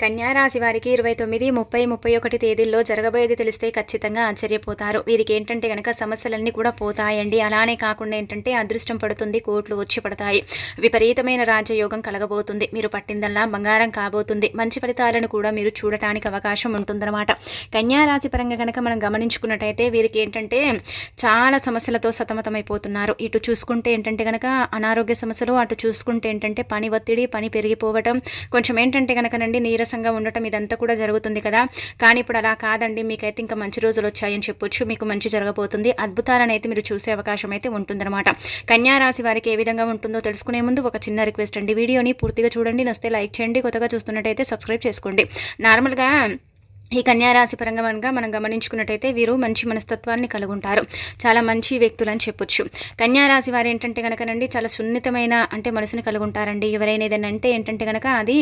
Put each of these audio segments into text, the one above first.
కన్యారాశి వారికి ఇరవై తొమ్మిది ముప్పై ముప్పై ఒకటి తేదీల్లో జరగబోయేది తెలిస్తే ఖచ్చితంగా ఆశ్చర్యపోతారు. వీరికి ఏంటంటే కనుక సమస్యలన్నీ కూడా పోతాయండి. అలానే కాకుండా ఏంటంటే అదృష్టం పడుతుంది కోట్లు వచ్చి పడతాయి. విపరీతమైన రాజయోగం కలగబోతుంది. మీరు పట్టిందల్లా బంగారం కాబోతుంది. మంచి ఫలితాలను కూడా మీరు చూడటానికి అవకాశం ఉంటుందన్నమాట. కన్యారాశి పరంగా కనుక మనం గమనించుకున్నట్టయితే వీరికి ఏంటంటే చాలా సమస్యలతో సతమతమైపోతున్నారు. ఇటు చూసుకుంటే ఏంటంటే కనుక అనారోగ్య సమస్యలు అటు చూసుకుంటే ఏంటంటే పని ఒత్తిడి పని పెరిగిపోవటం కొంచెం ఏంటంటే కనుకనండి నీరసంగా ఉండటం ఇదంతా కూడా జరుగుతుంది కదా. కానీ ఇప్పుడు అలా కాదండి. మీకైతే ఇంకా మంచి రోజులు వచ్చాయని చెప్పొచ్చు. మీకు మంచి జరగబోతుంది. అద్భుతాలను అయితే మీరు చూసే అవకాశం అయితే ఉంటుందన్నమాట. కన్యారాశి వారికి ఏ విధంగా ఉంటుందో తెలుసుకునే ముందు ఒక చిన్న రిక్వెస్ట్ అండి. వీడియోని పూర్తిగా చూడండి. నస్తే లైక్ చేయండి. కొత్తగా చూస్తున్నట్టయితే సబ్స్క్రైబ్ చేసుకోండి. నార్మల్గా ఈ కన్యారాశి పరంగా మనం గమనించుకున్నట్టయితే వీరు మంచి మనస్తత్వాన్ని కలుగుంటారు. చాలా మంచి వ్యక్తులని చెప్పొచ్చు. కన్యారాశి వారు ఏంటంటే కనుకనండి చాలా సున్నితమైన అంటే మనసుని కలుగుంటారండి. ఎవరైనా ఏదైనా అంటే ఏంటంటే కనుక అది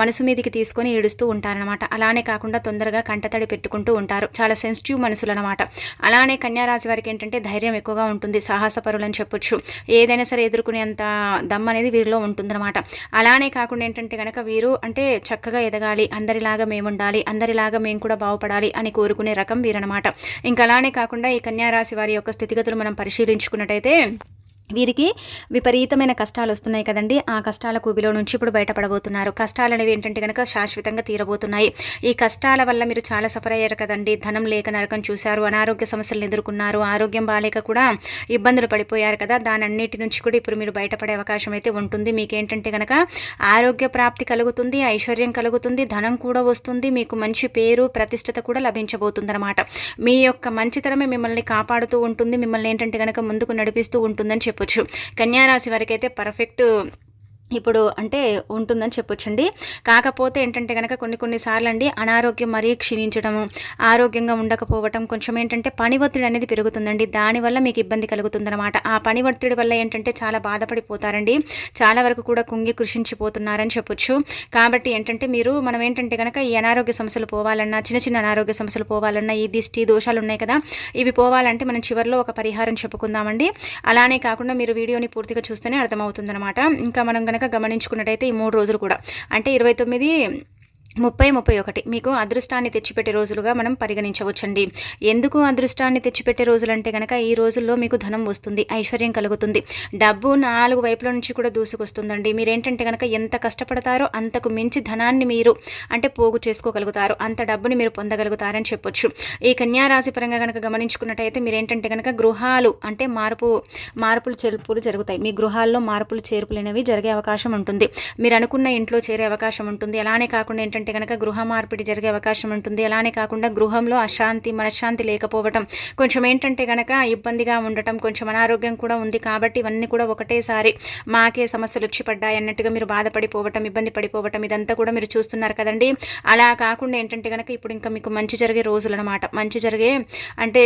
మనసు మీదకి తీసుకొని ఏడుస్తూ ఉంటారనమాట అలానే కాకుండా తొందరగా కంటతడి పెట్టుకుంటూ ఉంటారు. చాలా సెన్సిటివ్ మనసులు అనమాట అలానే కన్యారాశి వారికి ఏంటంటే ధైర్యం ఎక్కువగా ఉంటుంది. సాహసపరులని చెప్పొచ్చు. ఏదైనా సరే ఎదుర్కొనేంత దమ్ అనేది వీరిలో ఉంటుందన్నమాట. అలానే కాకుండా ఏంటంటే కనుక వీరు అంటే చక్కగా ఎదగాలి. అందరిలాగా మేము ఉండాలి అందరిలాగా లాగా మేము కూడా బాగుపడాలి అని కోరుకునే రకం వీరనమాట ఇంకా అలానే కాకుండా ఈ కన్యారాశి వారి యొక్క స్థితిగతులు మనం పరిశీలించుకున్నట్టయితే వీరికి విపరీతమైన కష్టాలు వస్తున్నాయి కదండి. ఆ కష్టాల కూబిలో నుంచి ఇప్పుడు బయటపడబోతున్నారు. కష్టాలు అనేవి ఏంటంటే కనుక శాశ్వతంగా తీరబోతున్నాయి. ఈ కష్టాల వల్ల మీరు చాలా సఫర్ అయ్యారు కదండి. ధనం లేక నరకం చూశారు. అనారోగ్య సమస్యలను ఎదుర్కొన్నారు. ఆరోగ్యం బాలేక కూడా ఇబ్బందులు పడిపోయారు కదా. దాని అన్నిటి నుంచి కూడా ఇప్పుడు మీరు బయటపడే అవకాశం అయితే ఉంటుంది. మీకు ఏంటంటే కనుక ఆరోగ్య ప్రాప్తి కలుగుతుంది ఐశ్వర్యం కలుగుతుంది ధనం కూడా వస్తుంది మీకు మంచి పేరు ప్రతిష్టత కూడా లభించబోతుందన్నమాట. మీ యొక్క మంచితనమే మిమ్మల్ని కాపాడుతూ ఉంటుంది. మిమ్మల్ని ఏంటంటే కనుక ముందుకు నడిపిస్తూ ఉంటుందని చెప్పొచ్చు. కన్యారాశి వారికి అయితే పర్ఫెక్ట్ ఇప్పుడు అంటే ఉంటుందని చెప్పొచ్చండి. కాకపోతే ఏంటంటే కనుక కొన్ని కొన్నిసార్లు అండి అనారోగ్యం మరీ క్షీణించడము ఆరోగ్యంగా ఉండకపోవటం కొంచెం ఏంటంటే పని ఒత్తిడి అనేది పెరుగుతుందండి. దానివల్ల మీకు ఇబ్బంది కలుగుతుందన్నమాట. ఆ పని ఒత్తిడి వల్ల ఏంటంటే చాలా బాధపడిపోతారండి. చాలా వరకు కూడా కుంగి కృషించిపోతున్నారని చెప్పొచ్చు. కాబట్టి ఏంటంటే మీరు మనం ఏంటంటే కనుక ఈ అనారోగ్య సమస్యలు పోవాలన్నా చిన్న చిన్న అనారోగ్య సమస్యలు పోవాలన్నా ఈ దిష్టి దోషాలు ఉన్నాయి కదా ఇవి పోవాలంటే మనం చివరిలో ఒక పరిహారం చెప్పుకుందామండి. అలానే కాకుండా మీరు వీడియోని పూర్తిగా చూస్తేనే అర్థమవుతుందన్నమాట. ఇంకా మనం కనుక గమనించుకున్నట్టయితే ఈ మూడు రోజులు కూడా. అంటే ఇరవై తొమ్మిది ముప్పై ముప్పై ఒకటి. మీకు అదృష్టాన్ని తెచ్చిపెట్టే రోజులుగా మనం పరిగణించవచ్చండి. ఎందుకు అదృష్టాన్ని తెచ్చిపెట్టే రోజులు అంటే కనుక ఈ రోజుల్లో మీకు ధనం వస్తుంది ఐశ్వర్యం కలుగుతుంది. డబ్బు నాలుగు వైపుల నుంచి కూడా దూసుకొస్తుందండి. మీరేంటంటే కనుక ఎంత కష్టపడతారో అంతకు మించి ధనాన్ని మీరు అంటే పోగు చేసుకోగలుగుతారు. అంత డబ్బుని మీరు పొందగలుగుతారని చెప్పొచ్చు. ఈ కన్యారాశి పరంగా కనుక గమనించుకున్నట్టయితే మీరేంటంటే కనుక గృహాలు అంటే మార్పు మార్పులు చేర్పులు జరుగుతాయి. మీ గృహాల్లో మార్పులు చేర్పులు అనేవి జరిగే అవకాశం ఉంటుంది. మీరు అనుకున్న ఇంట్లో చేరే అవకాశం ఉంటుంది. అలానే కాకుండా ఏంటంటే అంటే కనుక గృహ మార్పిడి జరిగే అవకాశం ఉంటుంది. అలానే కాకుండా గృహంలో అశాంతి మనశ్శాంతి లేకపోవటం కొంచెం ఏంటంటే కనుక ఇబ్బందిగా ఉండటం కొంచెం అనారోగ్యం కూడా ఉంది కాబట్టి ఇవన్నీ కూడా ఒకటేసారి మాకే సమస్యలు వచ్చి పడ్డాయి అన్నట్టుగా మీరు బాధపడిపోవటం ఇబ్బంది పడిపోవటం ఇదంతా కూడా మీరు చూస్తున్నారు కదండి. అలా కాకుండా ఏంటంటే కనుక ఇప్పుడు ఇంకా మీకు మంచి జరిగే రోజులు అనమాట మంచి జరిగే అంటే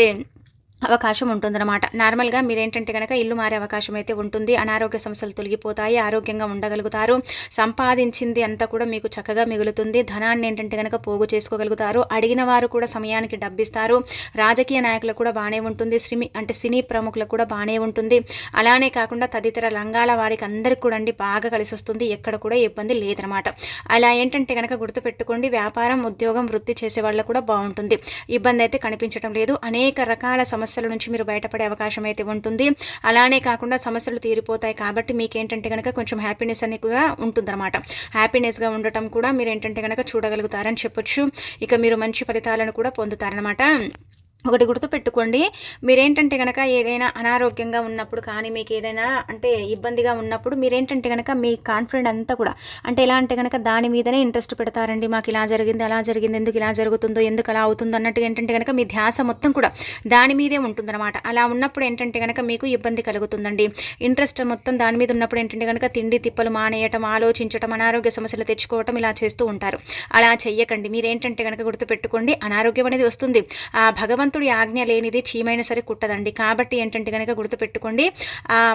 అవకాశం ఉంటుందన్నమాట. నార్మల్గా మీరేంటంటే కనుక ఇల్లు మారే అవకాశం అయితే ఉంటుంది. అనారోగ్య సమస్యలు తొలగిపోతాయి. ఆరోగ్యంగా ఉండగలుగుతారు. సంపాదించింది అంతా కూడా మీకు చక్కగా మిగులుతుంది. ధనాన్ని ఏంటంటే కనుక పోగు చేసుకోగలుగుతారు. అడిగిన వారు కూడా సమయానికి డబ్బిస్తారు. రాజకీయ నాయకులకు కూడా బాగానే ఉంటుంది. సిమి అంటే సినీ ప్రముఖులకు కూడా బాగానే ఉంటుంది. అలానే కాకుండా తదితర రంగాల వారికి అందరికి కూడా అండి బాగా కలిసి వస్తుంది ఎక్కడ కూడా ఇబ్బంది లేదనమాట అలా ఏంటంటే కనుక గుర్తుపెట్టుకోండి. వ్యాపారం ఉద్యోగం వృత్తి చేసే వాళ్ళకు కూడా బాగుంటుంది ఇబ్బంది అయితే కనిపించడం లేదు. అనేక రకాల సమస్య సమస్యల నుంచి మీరు బయటపడే అవకాశం అయితే ఉంటుంది. అలానే కాకుండా సమస్యలు తీరిపోతాయి కాబట్టి మీకు ఏంటంటే కనుక కొంచెం హ్యాపీనెస్ అనేది కూడా ఉంటుందన్నమాట. హ్యాపీనెస్గా ఉండటం కూడా మీరు ఏంటంటే కనుక చూడగలుగుతారని చెప్పొచ్చు. ఇక మీరు మంచి ఫలితాలను కూడా పొందుతారనమాట ఒకటి గుర్తుపెట్టుకోండి. మీరేంటంటే కనుక ఏదైనా అనారోగ్యంగా ఉన్నప్పుడు కానీ మీకు ఏదైనా అంటే ఇబ్బందిగా ఉన్నప్పుడు మీరేంటంటే కనుక మీ కాన్ఫిడెంట్ అంతా కూడా అంటే ఎలా అంటే కనుక దాని మీదనే ఇంట్రెస్ట్ పెడతారండి. మాకు ఇలా జరిగింది అలా జరిగింది ఎందుకు ఇలా జరుగుతుందో ఎందుకు అలా అవుతుందో అన్నట్టు ఏంటంటే కనుక మీ ధ్యాస మొత్తం కూడా దాని మీదే ఉంటుందన్నమాట. అలా ఉన్నప్పుడు ఏంటంటే కనుక మీకు ఇబ్బంది కలుగుతుందండి. ఇంట్రెస్ట్ మొత్తం దాని మీద ఉన్నప్పుడు ఏంటంటే కనుక తిండి తిప్పలు మానేయటం ఆలోచించటం అనారోగ్య సమస్యలు తెచ్చుకోవటం ఇలా చేస్తూ ఉంటారు. అలా చెయ్యకండి. మీరేంటంటే కనుక గుర్తుపెట్టుకోండి అనారోగ్యం అనేది వస్తుంది. ఆ భగవంతు భగవంతుడి ఆజ్ఞ లేనిది చీమైనా సరే కుట్టదండి. కాబట్టి ఏంటంటే కనుక గుర్తుపెట్టుకోండి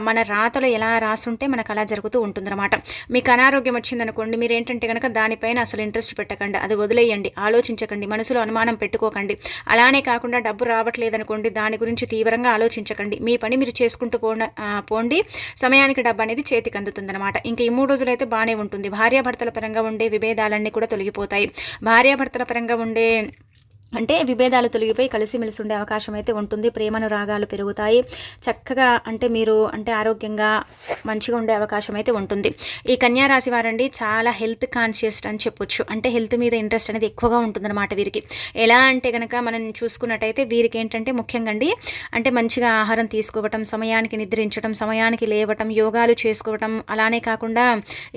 మన రాతలో ఎలా రాసుంటే మనకు అలా జరుగుతూ ఉంటుందన్నమాట. మీకు అనారోగ్యం వచ్చిందనుకోండి మీరు ఏంటంటే కనుక దానిపైన అసలు ఇంట్రెస్ట్ పెట్టకండి అది వదిలేయండి ఆలోచించకండి మనసులో అనుమానం పెట్టుకోకండి. అలానే కాకుండా డబ్బు రావట్లేదనుకోండి దాని గురించి తీవ్రంగా ఆలోచించకండి. మీ పని మీరు చేసుకుంటూ పోండి పోండి. సమయానికి డబ్బు అనేది చేతికి అందుతుందన్నమాట. ఇంకా ఈ మూడు రోజులైతే బాగానే ఉంటుంది. భార్యాభర్తల పరంగా ఉండే విభేదాలన్నీ కూడా తొలగిపోతాయి. భార్యాభర్తల పరంగా ఉండే అంటే విభేదాలు తొలగిపోయి కలిసిమెలిసి ఉండే అవకాశం అయితే ఉంటుంది. ప్రేమను రాగాలు పెరుగుతాయి. చక్కగా అంటే మీరు అంటే ఆరోగ్యంగా మంచిగా ఉండే అవకాశం అయితే ఉంటుంది. ఈ కన్యారాశి వారండి చాలా హెల్త్ కాన్షియస్ అని చెప్పొచ్చు. అంటే హెల్త్ మీద ఇంట్రెస్ట్ అనేది ఎక్కువగా ఉంటుందన్నమాట వీరికి. ఎలా అంటే కనుక మనం చూసుకున్నట్టయితే వీరికి ఏంటంటే ముఖ్యంగా అండి అంటే మంచిగా ఆహారం తీసుకోవటం సమయానికి నిద్రించడం సమయానికి లేవటం యోగాలు చేసుకోవటం అలానే కాకుండా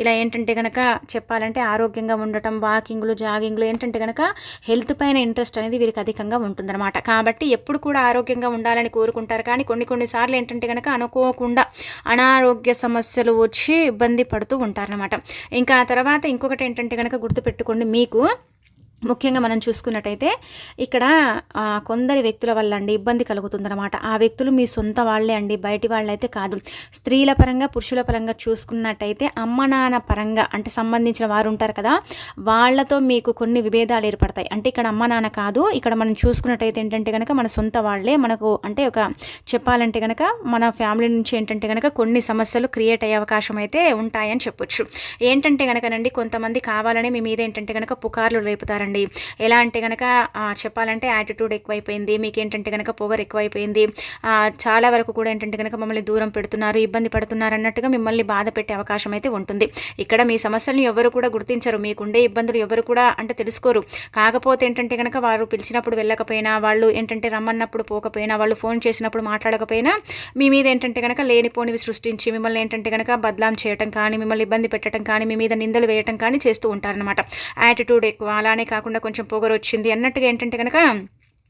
ఇలా ఏంటంటే కనుక చెప్పాలంటే ఆరోగ్యంగా ఉండటం వాకింగ్లు జాగింగ్లు ఏంటంటే కనుక హెల్త్ పైన ఇంట్రెస్ట్ అనేది అనేది వీరికి అధికంగా ఉంటుందన్నమాట. కాబట్టి ఎప్పుడు కూడా ఆరోగ్యంగా ఉండాలని కోరుకుంటారు. కానీ కొన్ని కొన్నిసార్లు ఏంటంటే కనుక అనుకోకుండా అనారోగ్య సమస్యలు వచ్చి ఇబ్బంది పడుతూ ఉంటారనమాట ఇంకా తర్వాత ఇంకొకటి ఏంటంటే కనుక గుర్తుపెట్టుకోండి. మీకు ముఖ్యంగా మనం చూసుకున్నట్టయితే ఇక్కడ కొందరి వ్యక్తుల వల్ల అండి ఇబ్బంది కలుగుతుందన్నమాట. ఆ వ్యక్తులు మీ సొంత వాళ్ళే అండి బయటి వాళ్ళైతే కాదు. స్త్రీల పరంగా పురుషుల పరంగా చూసుకున్నట్టయితే అమ్మ నాన్న పరంగా అంటే సంబంధించిన వారు ఉంటారు కదా వాళ్ళతో మీకు కొన్ని విభేదాలు ఏర్పడతాయి. అంటే ఇక్కడ అమ్మ నాన్న కాదు ఇక్కడ మనం చూసుకున్నట్టయితే ఏంటంటే కనుక మన సొంత వాళ్ళే. మనకు అంటే ఒక చెప్పాలంటే కనుక మన ఫ్యామిలీ నుంచి ఏంటంటే కనుక కొన్ని సమస్యలు క్రియేట్ అయ్యే అవకాశం అయితే ఉంటాయని చెప్పొచ్చు. ఏంటంటే కనుకనండి కొంతమంది కావాలని మీ మీద ఏంటంటే కనుక పుకార్లు రేపుతారండి. చేసుకోండి ఎలా అంటే కనుక చెప్పాలంటే యాటిట్యూడ్ ఎక్కువైపోయింది. మీకు ఏంటంటే కనుక పొగర్ ఎక్కువైపోయింది చాలా వరకు కూడా ఏంటంటే కనుక మమ్మల్ని దూరం పెడుతున్నారు ఇబ్బంది పడుతున్నారు అన్నట్టుగా మిమ్మల్ని బాధ పెట్టే అవకాశం అయితే ఉంటుంది. ఇక్కడ మీ సమస్యలను ఎవరు కూడా గుర్తించరు. మీకుండే ఇబ్బందులు ఎవరు కూడా అంటే తెలుసుకోరు. కాకపోతే ఏంటంటే కనుక వారు పిలిచినప్పుడు వెళ్ళకపోయినా వాళ్ళు ఏంటంటే రమ్మన్నప్పుడు పోకపోయినా వాళ్ళు ఫోన్ చేసినప్పుడు మాట్లాడకపోయినా మీ మీద ఏంటంటే కనుక లేనిపోనివి సృష్టించి మిమ్మల్ని ఏంటంటే కనుక బదలాం చేయటం కానీ మిమ్మల్ని ఇబ్బంది పెట్టడం కానీ మీ మీద నిందలు వేయటం కానీ చేస్తూ ఉంటారనమాట యాటిట్యూడ్ ఎక్కువ. అలానే కాకుండా కొంచెం పొగరు వచ్చింది అన్నట్టుగా ఏంటంటే కనుక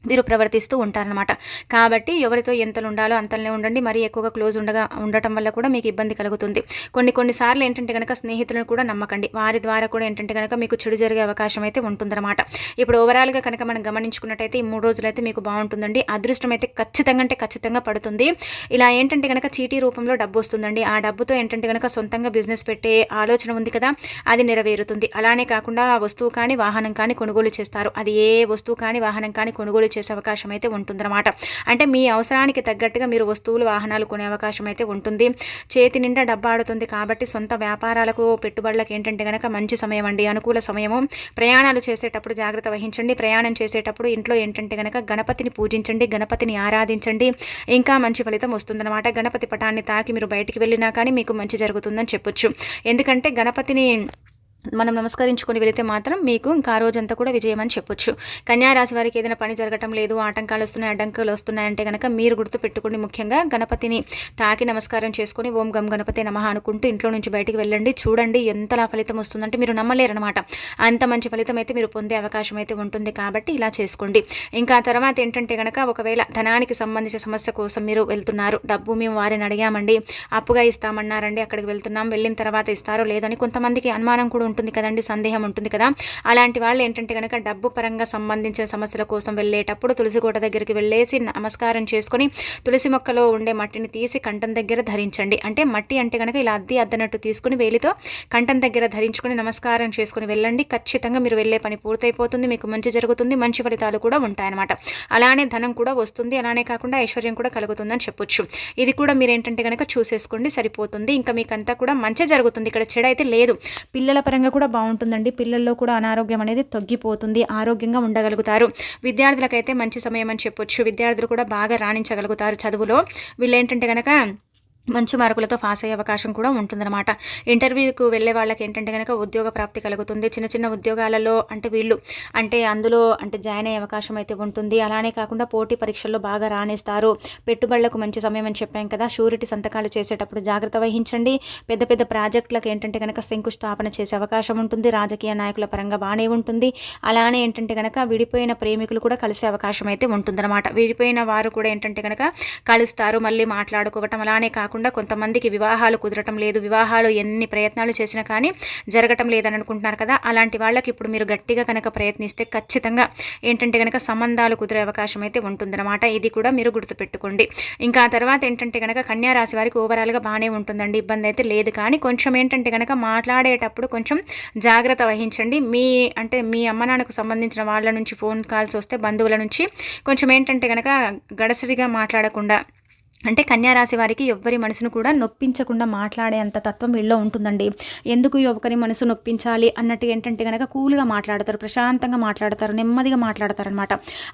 వీరు ప్రవర్తిస్తూ ఉంటారనమాట కాబట్టి ఎవరితో ఎంతలు ఉండాలో అంతలనే ఉండండి. మరీ ఎక్కువగా క్లోజ్ ఉండగా ఉండటం వల్ల కూడా మీకు ఇబ్బంది కలుగుతుంది. కొన్ని కొన్నిసార్లు ఏంటంటే కనుక స్నేహితులను కూడా నమ్మకండి. వారి ద్వారా కూడా ఏంటంటే కనుక మీకు చెడు జరిగే అవకాశం అయితే ఉంటుందన్నమాట. ఇప్పుడు ఓవరాల్గా కనుక మనం గమనించుకున్నట్టయితే ఈ మూడు రోజులైతే మీకు బాగుంటుందండి. అదృష్టం అయితే ఖచ్చితంగా అంటే ఖచ్చితంగా పడుతుంది. ఇలా ఏంటంటే కనుక చీటీ రూపంలో డబ్బు వస్తుందండి. ఆ డబ్బుతో ఏంటంటే కనుక సొంతంగా బిజినెస్ పెట్టే ఆలోచన ఉంది కదా అది నెరవేరుతుంది. అలానే కాకుండా వస్తువు కానీ వాహనం కానీ కొనుగోలు చేస్తారు. అది ఏ వస్తువు కానీ వాహనం కానీ కొనుగోలు చేసే అవకాశం అయితే ఉంటుందన్నమాట. అంటే మీ అవసరానికి తగ్గట్టుగా మీరు వస్తువులు వాహనాలు కొనే అవకాశం అయితే ఉంటుంది. చేతి నిండా డబ్బాడుతుంది కాబట్టి సొంత వ్యాపారాలకు పెట్టుబడులకు ఏంటంటే కనుక మంచి సమయం అండి అనుకూల సమయము. ప్రయాణాలు చేసేటప్పుడు జాగ్రత్త వహించండి. ప్రయాణం చేసేటప్పుడు ఇంట్లో ఏంటంటే కనుక గణపతిని పూజించండి గణపతిని ఆరాధించండి. ఇంకా మంచి ఫలితం వస్తుందన్నమాట. గణపతి పటాన్ని తాకి మీరు బయటికి వెళ్ళినా కానీ మీకు మంచి జరుగుతుందని చెప్పొచ్చు. ఎందుకంటే గణపతిని మనం నమస్కరించుకొని వెళితే మాత్రం మీకు ఇంకా ఆ రోజంతా కూడా విజయం అని చెప్పొచ్చు కన్యారాశి వారికి ఏదైనా పని జరగటం లేదు ఆటంకాలు వస్తున్నాయి అడ్డంకులు వస్తున్నాయంటే కనుక మీరు గుర్తుపెట్టుకోండి. ముఖ్యంగా గణపతిని తాకి నమస్కారం చేసుకుని ఓం గం గణపతి నమ అనుకుంటూ ఇంట్లో నుంచి బయటికి వెళ్ళండి. చూడండి ఎంతలా ఫలితం వస్తుందంటే మీరు నమ్మలేరనమాట అంత మంచి ఫలితం అయితే మీరు పొందే అవకాశం అయితే ఉంటుంది కాబట్టి ఇలా చేసుకోండి. ఇంకా తర్వాత ఏంటంటే కనుక ఒకవేళ ధనానికి సంబంధించిన సమస్య కోసం మీరు వెళ్తున్నారు. డబ్బు మేము వారిని అడిగామండి. అప్పుగా ఇస్తామన్నారండి అక్కడికి వెళ్తున్నాం. వెళ్ళిన తర్వాత ఇస్తారో లేదని కొంతమందికి అనుమానం కూడా ఉంటుంది కదండి సందేహం ఉంటుంది కదా. అలాంటి వాళ్ళు ఏంటంటే కనుక డబ్బు పరంగా సంబంధించిన సమస్యల కోసం వెళ్ళేటప్పుడు తులసి కోట దగ్గరికి వెళ్ళేసి నమస్కారం చేసుకొని తులసి మొక్కలో ఉండే మట్టిని తీసి కంఠం దగ్గర ధరించండి. అంటే మట్టి అంటే కనుక ఇలా అద్ది అద్దనట్టు తీసుకుని వేలితో కంఠం దగ్గర ధరించుకొని నమస్కారం చేసుకుని వెళ్ళండి. ఖచ్చితంగా మీరు వెళ్ళే పని పూర్తయిపోతుంది మీకు మంచి జరుగుతుంది మంచి ఫలితాలు కూడా ఉంటాయన్నమాట. అలానే ధనం కూడా వస్తుంది అలానే కాకుండా ఐశ్వర్యం కూడా కలుగుతుందని చెప్పొచ్చు. ఇది కూడా మీరు ఏంటంటే కనుక చూసేసుకోండి సరిపోతుంది. ఇంకా మీకంతా కూడా మంచి జరుగుతుంది. ఇక్కడ చెడైతే లేదు. పిల్లల పరంగా ఆరోగ్యపరంగా కూడా బాగుంటుందండి. పిల్లల్లో కూడా అనారోగ్యం అనేది తగ్గిపోతుంది. ఆరోగ్యంగా ఉండగలుగుతారు. విద్యార్థులకైతే మంచి సమయం అని చెప్పొచ్చు. విద్యార్థులు కూడా బాగా రాణించగలుగుతారు చదువులో. వీళ్ళు ఏంటంటే కనుక మంచి మార్కులతో పాస్ అయ్యే అవకాశం కూడా ఉంటుందన్నమాట. ఇంటర్వ్యూకు వెళ్ళే వాళ్ళకి ఏంటంటే కనుక ఉద్యోగ ప్రాప్తి కలుగుతుంది. చిన్న చిన్న ఉద్యోగాలలో అంటే వీళ్ళు అంటే అందులో అంటే జాయిన్ అయ్యే అవకాశం అయితే ఉంటుంది. అలానే కాకుండా పోటీ పరీక్షల్లో బాగా రాణిస్తారు. పెట్టుబడులకు మంచి సమయం అని చెప్పాం కదా. షూరిటీ సంతకాలు చేసేటప్పుడు జాగ్రత్త వహించండి. పెద్ద పెద్ద ప్రాజెక్టులకు ఏంటంటే కనుక శంకుస్థాపన చేసే అవకాశం ఉంటుంది. రాజకీయ నాయకుల పరంగా బాగానే ఉంటుంది. అలానే ఏంటంటే కనుక విడిపోయిన ప్రేమికులు కూడా కలిసే అవకాశం అయితే ఉంటుందన్నమాట. విడిపోయిన వారు కూడా ఏంటంటే కనుక కలుస్తారు. మళ్ళీ మాట్లాడుకోవటం అలానే కాకుండా కాకుండా కొంతమందికి వివాహాలు కుదరటం లేదు వివాహాలు ఎన్ని ప్రయత్నాలు చేసినా కానీ జరగటం లేదని అనుకుంటున్నారు కదా. అలాంటి వాళ్ళకి ఇప్పుడు మీరు గట్టిగా కనుక ప్రయత్నిస్తే ఖచ్చితంగా ఏంటంటే కనుక సంబంధాలు కుదిరే అవకాశం అయితే ఉంటుందన్నమాట. ఇది కూడా మీరు గుర్తుపెట్టుకోండి. ఇంకా ఆ తర్వాత ఏంటంటే కనుక కన్యా రాశి వారికి ఓవరాల్గా బాగానే ఉంటుందండి. ఇబ్బంది అయితే లేదు. కానీ కొంచెం ఏంటంటే కనుక మాట్లాడేటప్పుడు కొంచెం జాగ్రత్త వహించండి. మీ అంటే మీ అమ్మ నాన్నకు సంబంధించిన వాళ్ళ నుంచి ఫోన్ కాల్స్ వస్తే బంధువుల నుంచి కొంచెం ఏంటంటే కనుక గడసరిగా మాట్లాడకుండా అంటే కన్యారాశి వారికి ఎవ్వరి మనసును కూడా నొప్పించకుండా మాట్లాడే అంత తత్వం వీళ్ళలో ఉంటుందండి. ఎందుకు ఒకరి మనసు నొప్పించాలి అన్నట్టు ఏంటంటే కనుక కూల్గా మాట్లాడతారు ప్రశాంతంగా మాట్లాడతారు నెమ్మదిగా మాట్లాడతారు అనమాట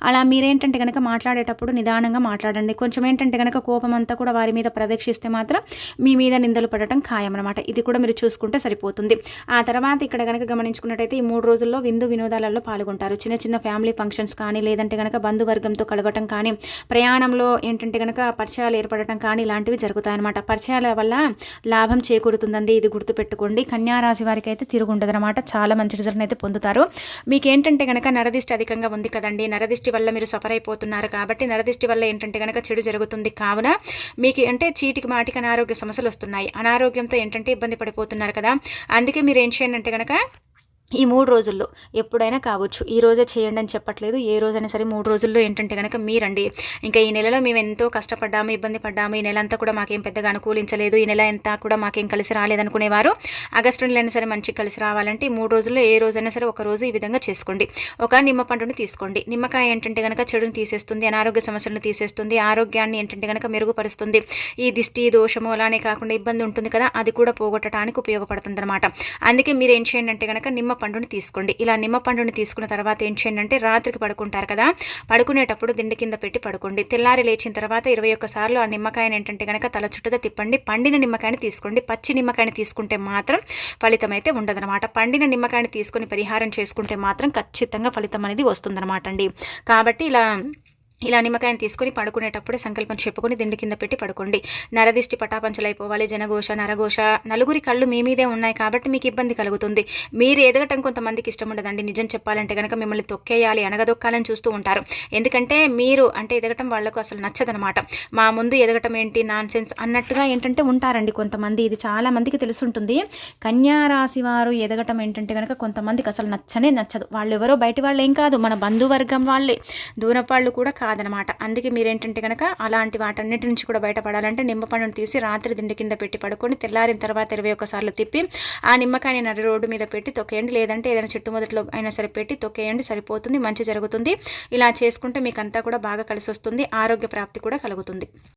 అలా మీరేంటంటే కనుక మాట్లాడేటప్పుడు నిదానంగా మాట్లాడండి. కొంచెం ఏంటంటే కనుక కోపం అంతా కూడా వారి మీద ప్రదక్షిస్తే మాత్రం మీ మీద నిందలు పడటం ఖాయం అనమాట ఇది కూడా మీరు చూసుకుంటే సరిపోతుంది. ఆ తర్వాత ఇక్కడ కనుక గమనించుకున్నట్టయితే ఈ మూడు రోజుల్లో విందు వినోదాలలో పాల్గొంటారు. చిన్న చిన్న ఫ్యామిలీ ఫంక్షన్స్ కానీ లేదంటే కనుక బంధువర్గంతో కలవటం కానీ ప్రయాణంలో ఏంటంటే కనుక పరిచయం పరిచయాలు ఏర్పడటం కానీ ఇలాంటివి జరుగుతాయన్నమాట. పరిచయాల వల్ల లాభం చేకూరుతుందండి. ఇది గుర్తుపెట్టుకోండి. కన్యారాశి వారికి అయితే తిరుగుండదనమాట చాలా మంచి రిజల్ట్ అయితే పొందుతారు. మీకు ఏంటంటే కనుక నరదిష్టి అధికంగా ఉంది కదండి. నరదిష్టి వల్ల మీరు సఫర్ అయిపోతున్నారు కాబట్టి నరదిష్టి వల్ల ఏంటంటే కనుక చెడు జరుగుతుంది. కావున మీకు అంటే చీటికి మాటికి అనారోగ్య సమస్యలు వస్తున్నాయి. అనారోగ్యంతో ఏంటంటే ఇబ్బంది పడిపోతున్నారు కదా. అందుకే మీరు ఏం చేయండి అంటే కనుక ఈ మూడు రోజుల్లో ఎప్పుడైనా కావచ్చు. ఈ రోజే చేయండి అని చెప్పట్లేదు. ఏ రోజైనా సరే మూడు రోజుల్లో ఏంటంటే కనుక మీరండి. ఇంకా ఈ నెలలో మేము ఎంతో కష్టపడ్డాము ఇబ్బంది పడ్డాము. ఈ నెల అంతా కూడా మాకేం పెద్దగా అనుకూలించలేదు. ఈ నెల ఎంత కూడా మాకేం కలిసి రాలేదనుకునేవారు. ఆగస్టు నెలైనా సరే మంచిగా కలిసి రావాలంటే మూడు రోజుల్లో ఏ రోజైనా సరే ఒక రోజు ఈ విధంగా చేసుకోండి. ఒక నిమ్మ పండుని తీసుకోండి. నిమ్మకాయ ఏంటంటే కనుక చెడుని తీసేస్తుంది అనారోగ్య సమస్యలను తీసేస్తుంది ఆరోగ్యాన్ని ఏంటంటే కనుక మెరుగుపరుస్తుంది. ఈ దిష్టి దోషము అలానే కాకుండా ఇబ్బంది ఉంటుంది కదా అది కూడా పోగొట్టడానికి ఉపయోగపడుతుంది అనమాట అందుకే మీరు ఏం చేయండి అంటే కనుక నిమ్మ నిమ్మపండును తీసుకోండి. ఇలా నిమ్మపండును తీసుకున్న తర్వాత ఏం చేయండి అంటే రాత్రికి పడుకుంటారు కదా పడుకునేటప్పుడు దిండు కింద పెట్టి పడుకోండి. తెల్లారి లేచిన తర్వాత ఇరవై ఒక్కసార్లు ఆ నిమ్మకాయని ఏంటంటే కనుక తల చుట్టూతో తిప్పండి. పండిన నిమ్మకాయని తీసుకోండి. పచ్చి నిమ్మకాయని తీసుకుంటే మాత్రం ఫలితం అయితే ఉండదనమాట పండిన నిమ్మకాయని తీసుకుని పరిహారం చేసుకుంటే మాత్రం ఖచ్చితంగా ఫలితం అనేది వస్తుందన్నమాట అండి. కాబట్టి ఇలా ఇలా నిమ్మకాయని తీసుకొని పడుకునేటప్పుడే సంకల్పం చెప్పుకొని దిండు కింద పెట్టి పడుకోండి. నరదిష్టి పటాపంచలైపోవాలి జనఘోష నరఘోష. నలుగురి కళ్ళు మీ మీదే ఉన్నాయి కాబట్టి మీకు ఇబ్బంది కలుగుతుంది. మీరు ఎదగటం కొంతమందికి ఇష్టం ఉండదండి. నిజం చెప్పాలంటే కనుక మిమ్మల్ని తొక్కేయాలి అనగదొక్కాలని చూస్తూ ఉంటారు. ఎందుకంటే మీరు అంటే ఎదగటం వాళ్ళకు అసలు నచ్చదనమాట. మా ముందు ఎదగటం ఏంటి నాన్ సెన్స్ అన్నట్టుగా ఏంటంటే ఉంటారండి కొంతమంది. ఇది చాలా మందికి తెలుసుంటుంది. కన్యారాశి వారు ఎదగటం ఏంటంటే కనుక కొంతమందికి అసలు నచ్చనే నచ్చదు. వాళ్ళు ఎవరో బయట వాళ్ళు ఏం కాదు. మన బంధువర్గం వాళ్ళే. దూరపాళ్ళు కూడా కాదనమాట. అందుకే మీరేంటంటే కనుక అలాంటి వాటన్నిటి నుంచి కూడా బయటపడాలంటే నిమ్మపండును తీసి రాత్రి దిండి కింద పెట్టి పడుకొని తెల్లారిన తర్వాత ఇరవై ఒక్కసార్లు తిప్పి ఆ నిమ్మకాయని నడి రోడ్డు మీద పెట్టి తొక్కేయండి. లేదంటే ఏదైనా చెట్టు మొదట్లో అయినా సరే పెట్టి తొక్కేయండి. సరిపోతుంది. మంచి జరుగుతుంది. ఇలా చేసుకుంటే మీకు అంతా కూడా బాగా కలిసి వస్తుంది ఆరోగ్య ప్రాప్తి కూడా కలుగుతుంది.